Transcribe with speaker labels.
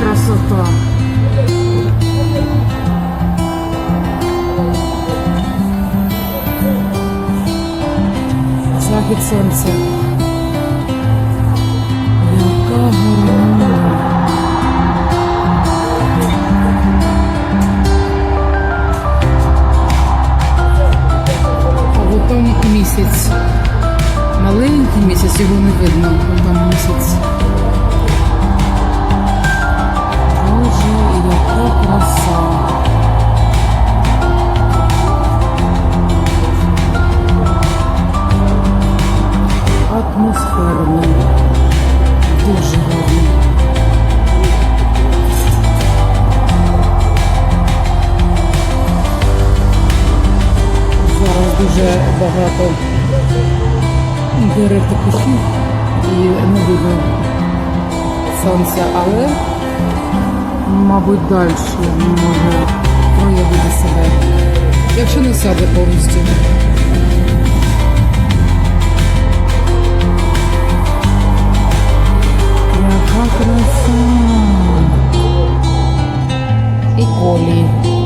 Speaker 1: Яка? Захід сонця. Яка от місяць. Маленький місяць, його не видно. От Там місяць. Атмосферно. Дуже гарно. Зараз дуже багато дерев та кущів і не видно сонця, але, мабуть, далі може проявити себе, якщо не сяде повністю. Holy